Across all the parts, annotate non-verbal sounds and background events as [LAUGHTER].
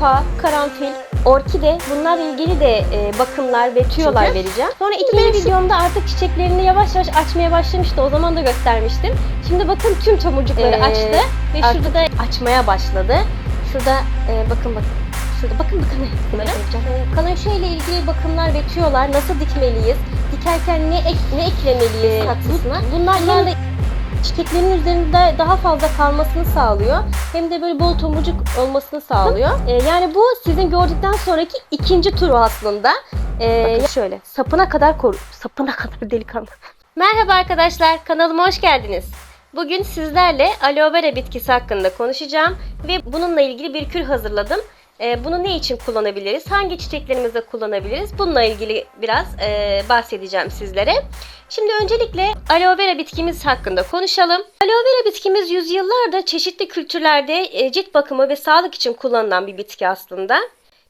papağan, karanfil, orkide bunlarla ilgili de e, bakımlar ve tüyolar Çünkü- vereceğim. Sonra ikinci videomda artık çiçeklerini yavaş yavaş açmaya başlamıştı. O zaman da göstermiştim. Şimdi bakın tüm tomurcukları Ee, açtı ve artık- şurada da açmaya başladı. Şurada e, bakın bakın. Şurada bakın bakın ne yapacağım. E, Kaloşe ile ilgili bakımlar ve tüyolar nasıl dikmeliyiz? Dikerken ne ek, ne eklemeliyiz saksısına? Bunlar hem çiçeklerin üzerinde daha fazla kalmasını sağlıyor. Hem de böyle bol tomurcuk olmasını sağlıyor. Ee, yani bu sizin gördükten sonraki ikinci turu aslında. Ee, Bakın şöyle sapına kadar koru. Sapına kadar [LAUGHS] delikanlı. Merhaba arkadaşlar kanalıma hoş geldiniz. Bugün sizlerle aloe vera bitkisi hakkında konuşacağım ve bununla ilgili bir kür hazırladım. Ee, bunu ne için kullanabiliriz? Hangi çiçeklerimizde kullanabiliriz? Bununla ilgili biraz e, bahsedeceğim sizlere. Şimdi öncelikle aloe vera bitkimiz hakkında konuşalım. Aloe vera bitkimiz yüzyıllardır çeşitli kültürlerde e, cilt bakımı ve sağlık için kullanılan bir bitki aslında.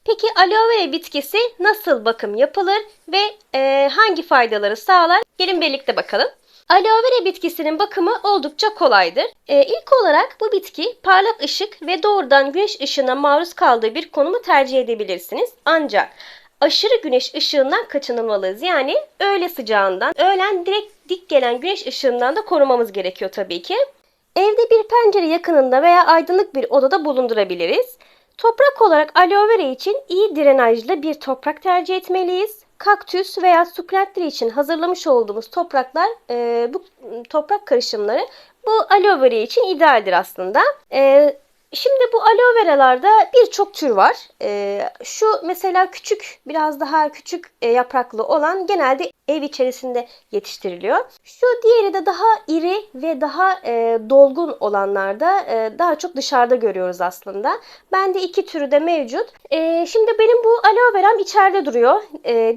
Peki aloe vera bitkisi nasıl bakım yapılır ve e, hangi faydaları sağlar? Gelin birlikte bakalım. Aloe vera bitkisinin bakımı oldukça kolaydır. E, ilk olarak bu bitki parlak ışık ve doğrudan güneş ışığına maruz kaldığı bir konumu tercih edebilirsiniz. Ancak aşırı güneş ışığından kaçınılmalıyız. Yani öğle sıcağından, öğlen direkt dik gelen güneş ışığından da korumamız gerekiyor tabii ki. Evde bir pencere yakınında veya aydınlık bir odada bulundurabiliriz. Toprak olarak aloe vera için iyi drenajlı bir toprak tercih etmeliyiz. Kaktüs veya sukulentler için hazırlamış olduğumuz topraklar, e, bu toprak karışımları bu aloe vera için idealdir aslında. E, Şimdi bu aloe veralarda birçok tür var. Ee, şu mesela küçük, biraz daha küçük e, yapraklı olan genelde ev içerisinde yetiştiriliyor. Şu diğeri de daha iri ve daha e, dolgun olanlarda e, daha çok dışarıda görüyoruz aslında. Bende iki türü de mevcut. Şimdi benim bu aloe veram içeride duruyor.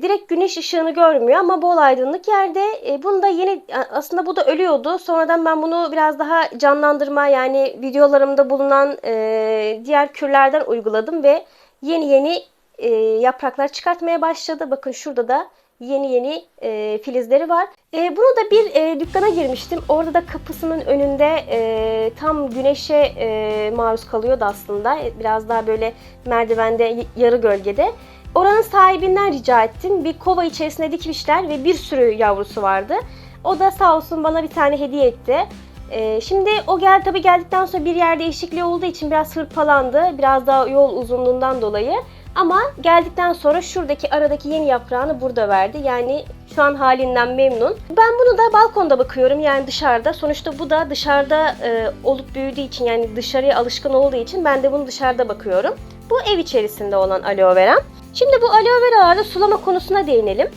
Direkt güneş ışığını görmüyor ama bol aydınlık yerde. E, bunu da yeni aslında bu da ölüyordu. Sonradan ben bunu biraz daha canlandırma yani videolarımda bulunan e, diğer kürlerden uyguladım ve yeni yeni e, yapraklar çıkartmaya başladı. Bakın şurada da yeni yeni e, filizleri var. E, bunu da bir e, dükkana girmiştim. Orada da kapısının önünde e, tam güneşe e, maruz kalıyordu aslında. E, Biraz daha böyle merdivende yarı gölgede. Oranın sahibinden rica ettim. Bir kova içerisine dikmişler ve bir sürü yavrusu vardı. O da sağ olsun bana bir tane hediye etti. Ee, şimdi o gel tabii geldikten sonra bir yer değişikliği olduğu için biraz hırpalandı. Biraz daha yol uzunluğundan dolayı. Ama geldikten sonra şuradaki aradaki yeni yaprağını burada verdi. Yani şu an halinden memnun. Ben bunu da balkonda bakıyorum yani dışarıda. Sonuçta bu da dışarıda e, olup büyüdüğü için yani dışarıya alışkın olduğu için ben de bunu dışarıda bakıyorum. Bu ev içerisinde olan aloe vera. Şimdi bu aloe veralarda sulama konusuna değinelim.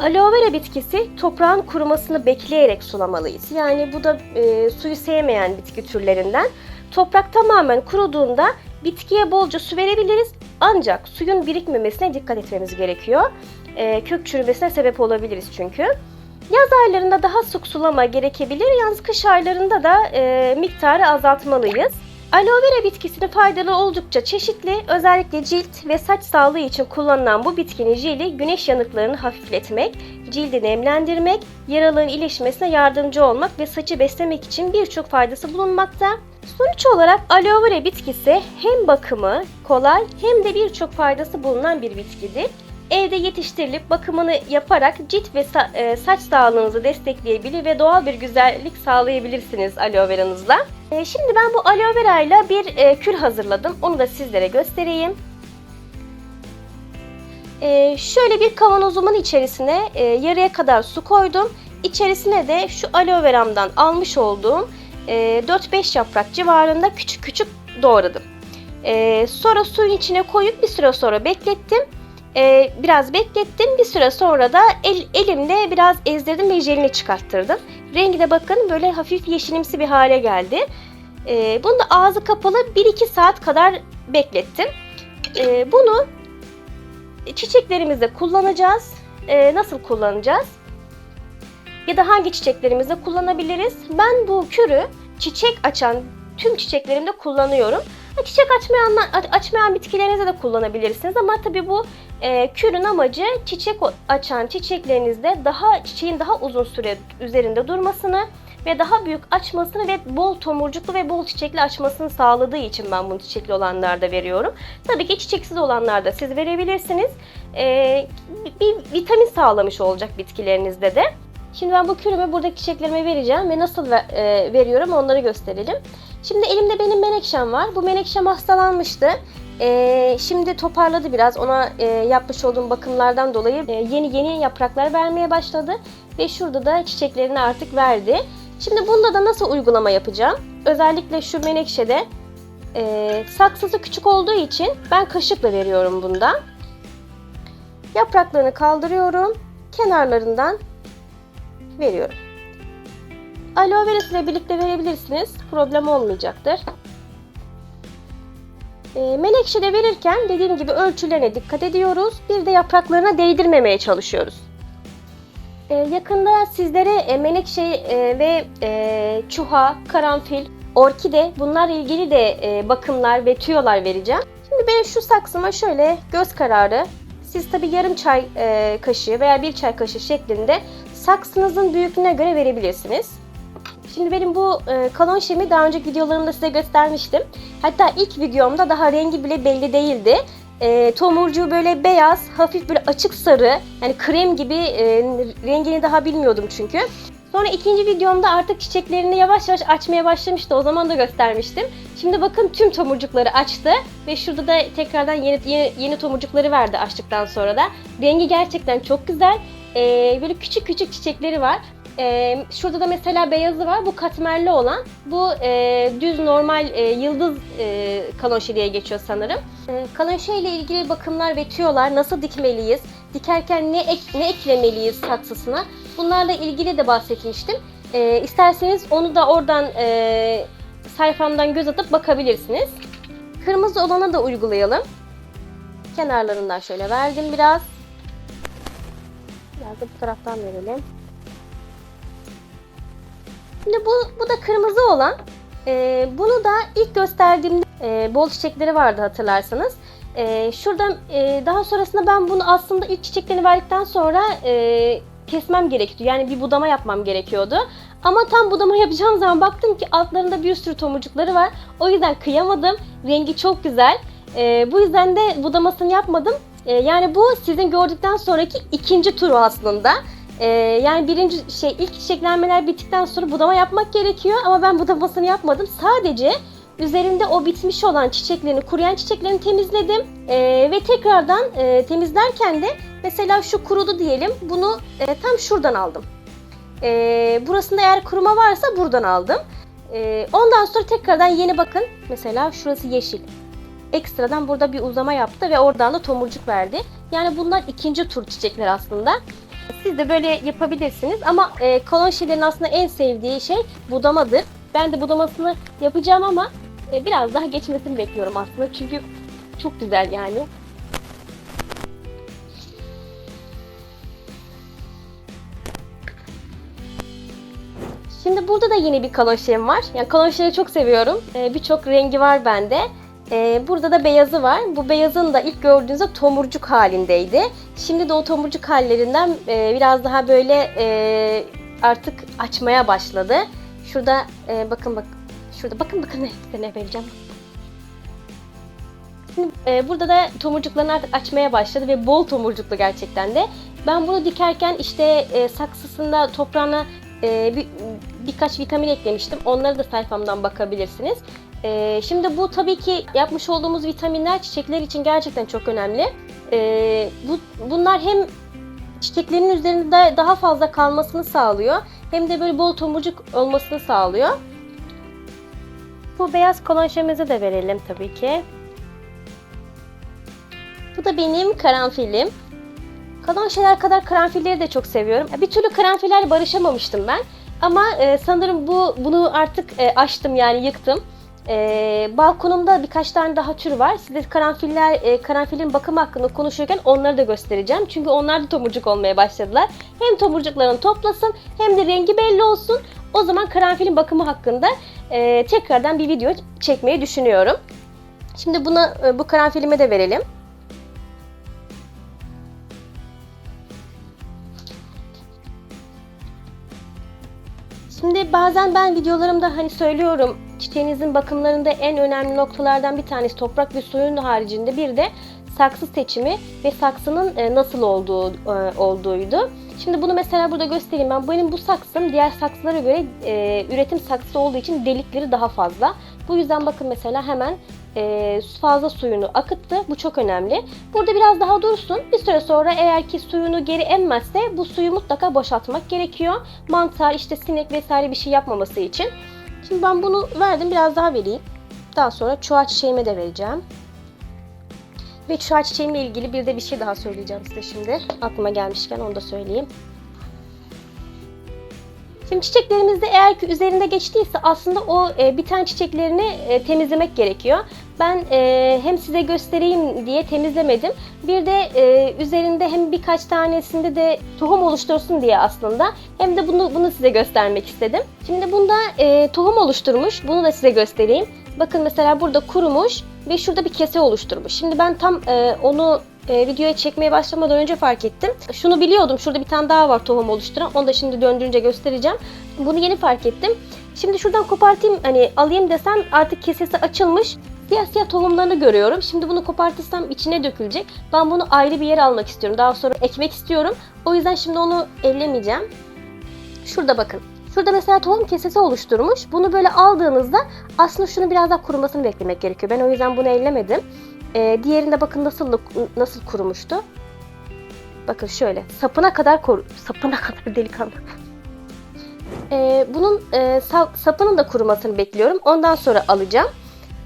Aloe vera bitkisi toprağın kurumasını bekleyerek sulamalıyız. Yani bu da e, suyu sevmeyen bitki türlerinden. Toprak tamamen kuruduğunda bitkiye bolca su verebiliriz. Ancak suyun birikmemesine dikkat etmemiz gerekiyor. E, kök çürümesine sebep olabiliriz çünkü. Yaz aylarında daha sık sulama gerekebilir. Yalnız kış aylarında da e, miktarı azaltmalıyız. Aloe vera bitkisinin faydaları oldukça çeşitli. Özellikle cilt ve saç sağlığı için kullanılan bu bitkinin jeli güneş yanıklarını hafifletmek, cildi nemlendirmek, yaralığın iyileşmesine yardımcı olmak ve saçı beslemek için birçok faydası bulunmakta. Sonuç olarak aloe vera bitkisi hem bakımı kolay hem de birçok faydası bulunan bir bitkidir. Evde yetiştirilip bakımını yaparak cilt ve e, saç sağlığınızı destekleyebilir ve doğal bir güzellik sağlayabilirsiniz aloe veranızla. E, Şimdi ben bu aloe vera ile bir e, kür hazırladım. Onu da sizlere göstereyim. Şöyle bir kavanozumun içerisine yarıya kadar su koydum. İçerisine de şu aloe veramdan almış olduğum e, 4-5 yaprak civarında küçük küçük doğradım. Sonra suyun içine koyup bir süre sonra beklettim. E, biraz beklettim. Bir süre sonra da el, elimle biraz ezdirdim ve jelini çıkarttırdım. Rengi de bakın böyle hafif yeşilimsi bir hale geldi. E, bunu da ağzı kapalı 1-2 saat kadar beklettim. E, bunu çiçeklerimizde kullanacağız. E, nasıl kullanacağız? Ya da hangi çiçeklerimizde kullanabiliriz? Ben bu kürü çiçek açan tüm çiçeklerimde kullanıyorum. Çiçek açmayan, açmayan bitkilerinizde de kullanabilirsiniz ama tabii bu e, kürün amacı çiçek açan çiçeklerinizde daha çiçeğin daha uzun süre üzerinde durmasını ve daha büyük açmasını ve bol tomurcuklu ve bol çiçekli açmasını sağladığı için ben bunu çiçekli olanlarda veriyorum. Tabii ki çiçeksiz olanlarda siz verebilirsiniz. Ee, bir vitamin sağlamış olacak bitkilerinizde de. Şimdi ben bu kürümü buradaki çiçeklerime vereceğim ve nasıl ver- e, veriyorum onları gösterelim. Şimdi elimde benim menekşem var. Bu menekşem hastalanmıştı. Ee, şimdi toparladı biraz. Ona e, yapmış olduğum bakımlardan dolayı e, yeni yeni yapraklar vermeye başladı. Ve şurada da çiçeklerini artık verdi. Şimdi bunda da nasıl uygulama yapacağım? Özellikle şu menekşede e, saksısı küçük olduğu için ben kaşıkla veriyorum bunda. Yapraklarını kaldırıyorum. Kenarlarından veriyorum. Aloe vera ile birlikte verebilirsiniz. Problem olmayacaktır. E, menekşede verirken dediğim gibi ölçülerine dikkat ediyoruz. Bir de yapraklarına değdirmemeye çalışıyoruz. E, yakında sizlere e, menekşe e, ve e, çuha, karanfil, orkide bunlarla ilgili de bakımlar ve tüyolar vereceğim. Şimdi ben şu saksıma şöyle göz kararı, siz tabi yarım çay kaşığı veya bir çay kaşığı şeklinde saksınızın büyüklüğüne göre verebilirsiniz. Şimdi benim bu e, kalon şemi daha önceki videolarımda size göstermiştim. Hatta ilk videomda daha rengi bile belli değildi. E, tomurcuğu böyle beyaz, hafif böyle açık sarı, yani krem gibi e, rengini daha bilmiyordum çünkü. Sonra ikinci videomda artık çiçeklerini yavaş yavaş açmaya başlamıştı. O zaman da göstermiştim. Şimdi bakın tüm tomurcukları açtı ve şurada da tekrardan yeni yeni, yeni tomurcukları verdi açtıktan sonra da. Rengi gerçekten çok güzel. E, böyle küçük küçük çiçekleri var. Ee, şurada da mesela beyazı var. Bu katmerli olan. Bu e, düz normal e, yıldız e, kalonşe diye geçiyor sanırım. E, kalonşe ile ilgili bakımlar ve tüyolar nasıl dikmeliyiz? Dikerken ne ek, ne eklemeliyiz saksısına? Bunlarla ilgili de bahsetmiştim. E, isterseniz onu da oradan e, sayfamdan göz atıp bakabilirsiniz. Kırmızı olana da uygulayalım. Kenarlarından şöyle verdim biraz. Biraz da bu taraftan verelim. Şimdi bu, bu da kırmızı olan. Ee, bunu da ilk gösterdiğimde e, bol çiçekleri vardı hatırlarsanız. Ee, şurada e, daha sonrasında ben bunu aslında ilk çiçeklerini verdikten sonra e, kesmem gerekiyordu. Yani bir budama yapmam gerekiyordu. Ama tam budama yapacağım zaman baktım ki altlarında bir sürü tomurcukları var. O yüzden kıyamadım. Rengi çok güzel. Ee, bu yüzden de budamasını yapmadım. Ee, yani bu sizin gördükten sonraki ikinci turu aslında. Ee, yani birinci şey ilk çiçeklenmeler bittikten sonra budama yapmak gerekiyor ama ben budamasını yapmadım. Sadece üzerinde o bitmiş olan çiçeklerini, kuruyan çiçeklerini temizledim Ee, ve tekrardan e, temizlerken de mesela şu kurudu diyelim bunu e, tam şuradan aldım. Ee, burasında eğer kuruma varsa buradan aldım. Ee, ondan sonra tekrardan yeni bakın mesela şurası yeşil. Ekstradan burada bir uzama yaptı ve oradan da tomurcuk verdi. Yani bunlar ikinci tur çiçekler aslında. Siz de böyle yapabilirsiniz ama e, kolonşelerin aslında en sevdiği şey budamadır. Ben de budamasını yapacağım ama e, biraz daha geçmesini bekliyorum aslında çünkü çok güzel yani. Şimdi burada da yeni bir kalonşem var. Yani kalonşeyi çok seviyorum. E, Birçok rengi var bende. E, burada da beyazı var. Bu beyazın da ilk gördüğünüzde tomurcuk halindeydi. Şimdi de o tomurcuk hallerinden e, biraz daha böyle e, artık açmaya başladı. Şurada e, bakın bak şurada bakın bakın ne, ne vereceğim. Şimdi e, burada da tomurcuklarını artık açmaya başladı ve bol tomurcuklu gerçekten de. Ben bunu dikerken işte e, saksısında toprağına e, bir, birkaç vitamin eklemiştim. Onları da sayfamdan bakabilirsiniz. E, şimdi bu tabii ki yapmış olduğumuz vitaminler çiçekler için gerçekten çok önemli. E, bu, bunlar hem çiçeklerin üzerinde daha fazla kalmasını sağlıyor hem de böyle bol tomurcuk olmasını sağlıyor. Bu beyaz kolonşemizi de verelim tabii ki. Bu da benim karanfilim. Kalonşeler kadar karanfilleri de çok seviyorum. Bir türlü karanfillerle barışamamıştım ben. Ama e, sanırım bu bunu artık e, aştım yani yıktım. E, balkonumda birkaç tane daha tür var. Size karanfiller, e, karanfilin bakımı hakkında konuşurken onları da göstereceğim. Çünkü onlar da tomurcuk olmaya başladılar. Hem tomurcuklarını toplasın hem de rengi belli olsun. O zaman karanfilin bakımı hakkında e, tekrardan bir video çekmeyi düşünüyorum. Şimdi buna e, bu karanfilime de verelim. Şimdi bazen ben videolarımda hani söylüyorum çiçeğinizin bakımlarında en önemli noktalardan bir tanesi toprak ve suyun haricinde bir de saksı seçimi ve saksının e, nasıl olduğu e, olduğuydu. Şimdi bunu mesela burada göstereyim ben. Benim bu saksım diğer saksılara göre e, üretim saksısı olduğu için delikleri daha fazla. Bu yüzden bakın mesela hemen e, fazla suyunu akıttı. Bu çok önemli. Burada biraz daha dursun. Bir süre sonra eğer ki suyunu geri emmezse bu suyu mutlaka boşaltmak gerekiyor. Mantar, işte sinek vesaire bir şey yapmaması için. Şimdi ben bunu verdim. Biraz daha vereyim. Daha sonra çuha çiçeğime de vereceğim. Ve çuha çiçeğimle ilgili bir de bir şey daha söyleyeceğim size şimdi. Aklıma gelmişken onu da söyleyeyim. Şimdi çiçeklerimizde eğer ki üzerinde geçtiyse aslında o e, biten çiçeklerini e, temizlemek gerekiyor. Ben e, hem size göstereyim diye temizlemedim. Bir de e, üzerinde hem birkaç tanesinde de tohum oluştursun diye aslında hem de bunu bunu size göstermek istedim. Şimdi bunda e, tohum oluşturmuş. Bunu da size göstereyim. Bakın mesela burada kurumuş ve şurada bir kese oluşturmuş. Şimdi ben tam e, onu e, videoya çekmeye başlamadan önce fark ettim. Şunu biliyordum. Şurada bir tane daha var tohum oluşturan. Onu da şimdi döndürünce göstereceğim. Bunu yeni fark ettim. Şimdi şuradan kopartayım hani alayım desem artık kesesi açılmış. Siyah siyah tohumlarını görüyorum. Şimdi bunu kopartırsam içine dökülecek. Ben bunu ayrı bir yere almak istiyorum. Daha sonra ekmek istiyorum. O yüzden şimdi onu ellemeyeceğim. Şurada bakın. Şurada mesela tohum kesesi oluşturmuş. Bunu böyle aldığınızda aslında şunu biraz daha kurumasını beklemek gerekiyor. Ben o yüzden bunu ellemedim. Ee, diğerinde bakın nasıl nasıl kurumuştu. Bakın şöyle sapına kadar koru, sapına [LAUGHS] kadar delikanlı. Ee, bunun e, sa- sapının da kurumasını bekliyorum. Ondan sonra alacağım.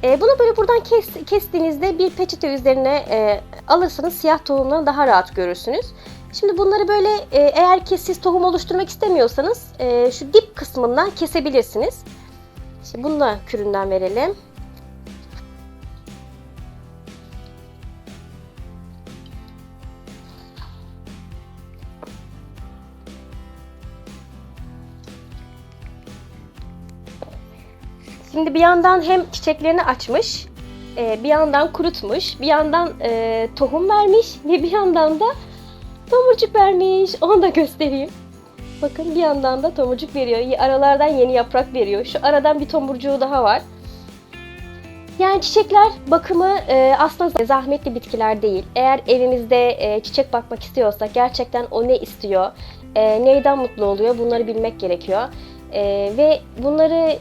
Ee, bunu böyle buradan kes, kestiğinizde bir peçete üzerine e, alırsanız siyah tohumları daha rahat görürsünüz. Şimdi bunları böyle e, eğer ki siz tohum oluşturmak istemiyorsanız e, şu dip kısmından kesebilirsiniz. İşte bunu da küründen verelim. Şimdi bir yandan hem çiçeklerini açmış, e, bir yandan kurutmuş, bir yandan e, tohum vermiş ve bir yandan da tomurcuk vermiş. Onu da göstereyim. Bakın bir yandan da tomurcuk veriyor. Aralardan yeni yaprak veriyor. Şu aradan bir tomurcuğu daha var. Yani çiçekler bakımı e, aslında zahmetli bitkiler değil. Eğer evimizde e, çiçek bakmak istiyorsak gerçekten o ne istiyor, e, neyden mutlu oluyor bunları bilmek gerekiyor. E, ve bunları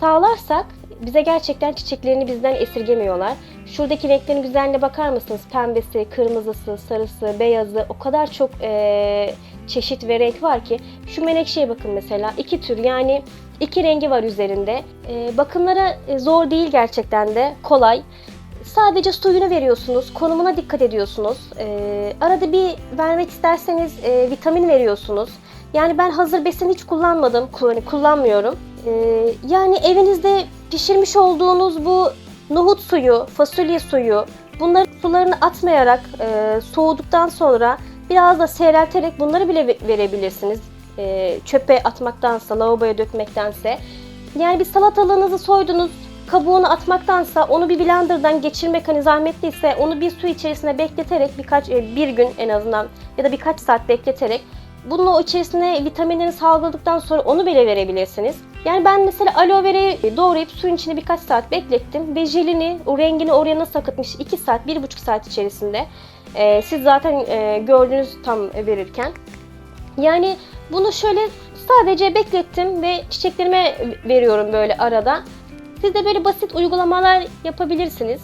sağlarsak bize gerçekten çiçeklerini bizden esirgemiyorlar. Şuradaki renklerin güzelliğine bakar mısınız? Pembesi, kırmızısı, sarısı, beyazı o kadar çok e, çeşit ve renk var ki. Şu menekşeye bakın mesela iki tür yani iki rengi var üzerinde. E, bakımlara zor değil gerçekten de kolay. Sadece suyunu veriyorsunuz, konumuna dikkat ediyorsunuz. E, arada bir vermek isterseniz e, vitamin veriyorsunuz. Yani ben hazır besin hiç kullanmadım, kullanmıyorum. Ee, yani evinizde pişirmiş olduğunuz bu nohut suyu, fasulye suyu, bunları sularını atmayarak e, soğuduktan sonra biraz da seyrelterek bunları bile verebilirsiniz. E, çöpe atmaktansa, lavaboya dökmektense. Yani bir salatalığınızı soydunuz, kabuğunu atmaktansa onu bir blenderdan geçirmek hani zahmetliyse onu bir su içerisine bekleterek birkaç e, bir gün en azından ya da birkaç saat bekleterek bunun o içerisine vitaminlerini salgıladıktan sonra onu bile verebilirsiniz. Yani ben mesela aloe verayı doğrayıp suyun içinde birkaç saat beklettim ve jelini, o rengini oraya nasıl akıtmış 2 saat, 1,5 saat içerisinde. Ee, siz zaten e, gördünüz tam verirken. Yani bunu şöyle sadece beklettim ve çiçeklerime veriyorum böyle arada. Siz de böyle basit uygulamalar yapabilirsiniz.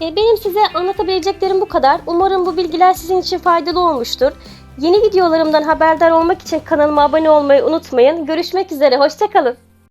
Ee, benim size anlatabileceklerim bu kadar. Umarım bu bilgiler sizin için faydalı olmuştur. Yeni videolarımdan haberdar olmak için kanalıma abone olmayı unutmayın. Görüşmek üzere, hoşçakalın.